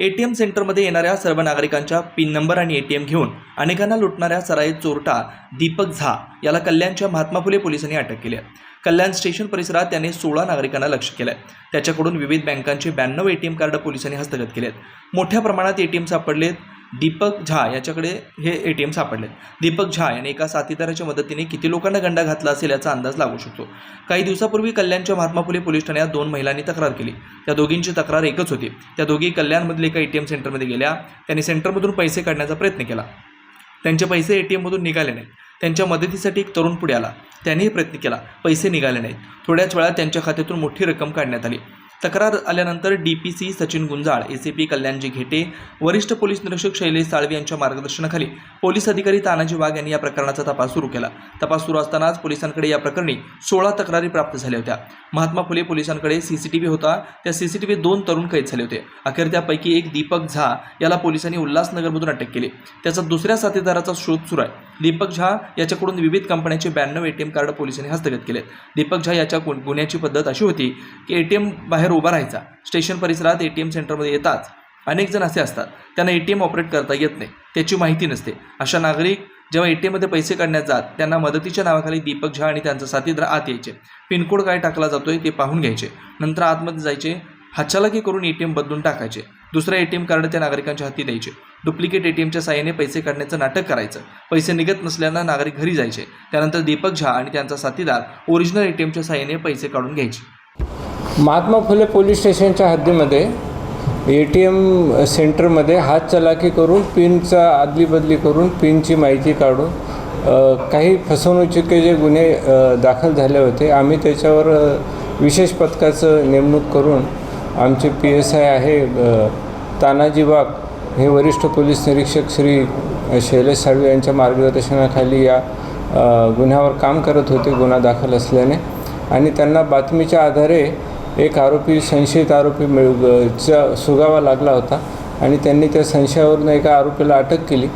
ए टी एम सेंटरमध्ये येणाऱ्या सर्व नागरिकांच्या पिन नंबर आणि ए टी एम घेऊन अनेकांना लुटणाऱ्या सराईत चोरटा दीपक झा याला कल्याणच्या महात्मा फुले पोलिसांनी अटक केली आहे. कल्याण स्टेशन परिसरात त्याने सोळा नागरिकांना लक्ष केलं आहे त्याच्याकडून विविध बँकांचे ब्याण्णव ए टी एम कार्ड पोलिसांनी हस्तगत केले आहेत मोठ्या प्रमाणात ए टी एम सापडलेत. दीपक झा याच्याकडे हे ए टी एम सापडले दीपक झा याने एका साथीदाराच्या मदतीने किती लोकांना गंडा घातला असेल याचा अंदाज लागू शकतो. काही दिवसापूर्वी कल्याणच्या महात्मा फुले पोलीस ठाण्यात दोन महिलांनी तक्रार केली. त्या दोघींची तक्रार एकच होती. त्या दोघी कल्याणमधील एका ए टी एम सेंटरमध्ये गेल्या. त्यांनी सेंटरमधून पैसे काढण्याचा प्रयत्न केला. त्यांचे पैसे ए टी एममधून निघाले नाहीत. त्यांच्या मदतीसाठी एक तरुण पुढे आला. त्यानेही प्रयत्न केला. पैसे निघाले नाहीत. थोड्याच वेळात त्यांच्या खात्यातून मोठी रक्कम काढण्यात आली. तक्रार आल्यानंतर D P C Sachin Gunjal A C P Kalyanji Ghete वरिष्ठ पोलीस निरीक्षक शैलेश साळवी यांच्या मार्गदर्शनाखाली पोलीस अधिकारी तानाजी वाघ यांनी या प्रकरणाचा तपास सुरू केला. तपास सुरू असतानाच पोलिसांकडे या प्रकरणी सोळा तक्रारी प्राप्त झाल्या होत्या. महात्मा फुले पोलिसांकडे सी सी टी व्ही होता. त्या सी सी टी व्ही दोन तरुण कैद झाले होते. अखेर त्यापैकी एक दीपक झा याला पोलिसांनी उल्हासनगरमधून अटक केली. त्याचा दुसऱ्या साथीदाराचा शोध सुरू आहे. दीपक झा याच्याकडून विविध कंपन्यांचे ब्याण्णव ए टी एम कार्ड पोलिसांनी हस्तगत केलेत. दीपक झा याच्या गुन्ह्याची पद्धत अशी होती की ए टी एम बाहेर उभा राहायचा. स्टेशन परिसरात ए टी एम सेंटरमध्ये येताच अनेक जण असे असतात. त्यांना ए टी एम ऑपरेट करता येत नाही. त्याची माहिती नसते. अशा नागरिक जेव्हा ए टी एममध्ये पैसे काढण्यात जात त्यांना मदतीच्या नावाखाली दीपक झा आणि त्यांचा साथीदार आत यायचे. पिनकोड काय टाकला जातोय ते पाहून घ्यायचे. नंतर आतमध्ये जायचे. हातचालाकी करून ए टी एम बदलून टाकायचे. दुसरं ए टी एम कार्ड त्या नागरिकांच्या हाती द्यायचे. डुप्लिकेट ए टी एमच्या साहाय्याने पैसे काढण्याचं नाटक करायचं. पैसे निघत नसल्यानं नागरिक घरी जायचे. त्यानंतर दीपक झा आणि त्यांचा साथीदार ओरिजिनल ए टी एमच्या साहाय्याने पैसे काढून घ्यायचे. महात्मा फुले पोलीस स्टेशनच्या हद्दीमध्ये ए टी एम सेंटरमध्ये हात चलाखी करून पिनचा आदलीबदली करून पिनची माहिती काढून काही फसवणुकीचे जे गुन्हे दाखल झाले होते आम्ही त्याच्यावर विशेष पथकाचं नेमणूक करून आमचे पी एस आय आहे तानाजी वाघ हे वरिष्ठ पोलीस निरीक्षक श्री शैलेश साळवे यांच्या मार्गदर्शनाखाली या गुन्ह्यावर काम करत होते गुन्हा दाखल असल्याने. आणि त्यांना बातमीच्या आधारे एक आरोपी संशयित आरोपी मिळ चा सुगावा लागला होता. आणि त्यांनी त्या संशयावरून एका आरोपीला अटक केली.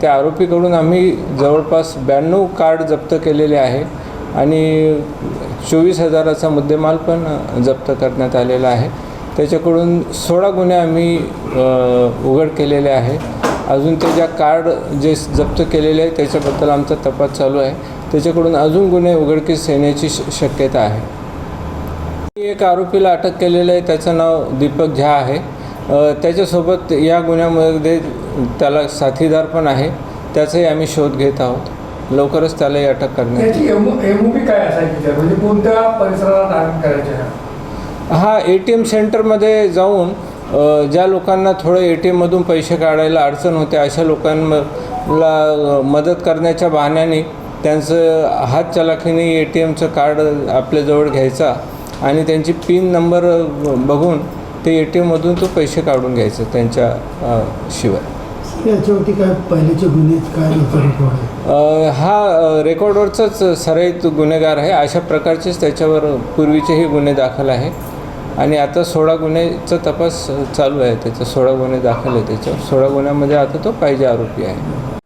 त्या आरोपीकडून आम्ही जवळपास ब्याण्णव कार्ड जप्त केलेले आहे. आणि चोवीस हजाराचा मुद्देमाल पण जप्त करण्यात आलेला आहे. त्याच्याकडून सोळा गुन्हे आम्ही उघड केलेले आहे. अजून ते ज्या कार्ड जे जप्त केलेले आहे त्याच्याबद्दल आमचा तपास चालू आहे. त्याच्याकडून अजून गुन्हे उघडकीस येण्याची श शक्यता आहे. एक आरोपीला अटक केलेलं आहे त्याचं नाव दीपक झा आहे. त्याच्यासोबत या गुन्ह्यामध्ये त्याला साथीदार पण आहे. त्याचाही आम्ही शोध घेत आहोत. लवकरच त्यालाही अटक करण्यात काय असायची म्हणजे कोणत्या परिसराला करायचे? हा ए टी एम सेंटरमध्ये जाऊन ज्या लोकांना थोडं ए टी एममधून पैसे काढायला अडचण होते अशा लोकांना मदत करण्याच्या बहाण्याने त्यांचं हात चलाखीने ए टी एमचं कार्ड आपल्याजवळ घ्यायचा आणि त्यांची पिन नंबर बघून ते ए टी एममधून तो पैसे काढून घ्यायचं त्यांच्या शिवाय. याच्यावरती काय पहिल्याचे गुन्हे काय हा रेकॉर्डवरचाच सराईत गुन्हेगार आहे. अशा प्रकारचेच त्याच्यावर पूर्वीचेही गुन्हे दाखल आहे. आणि आता सोळा गुन्हेचा तपास चालू आहे. त्याचा सोळा गुन्हे दाखल आहे. त्याच्यावर सोळा गुन्ह्यामध्ये आता तो पाहिजे आरोपी आहे.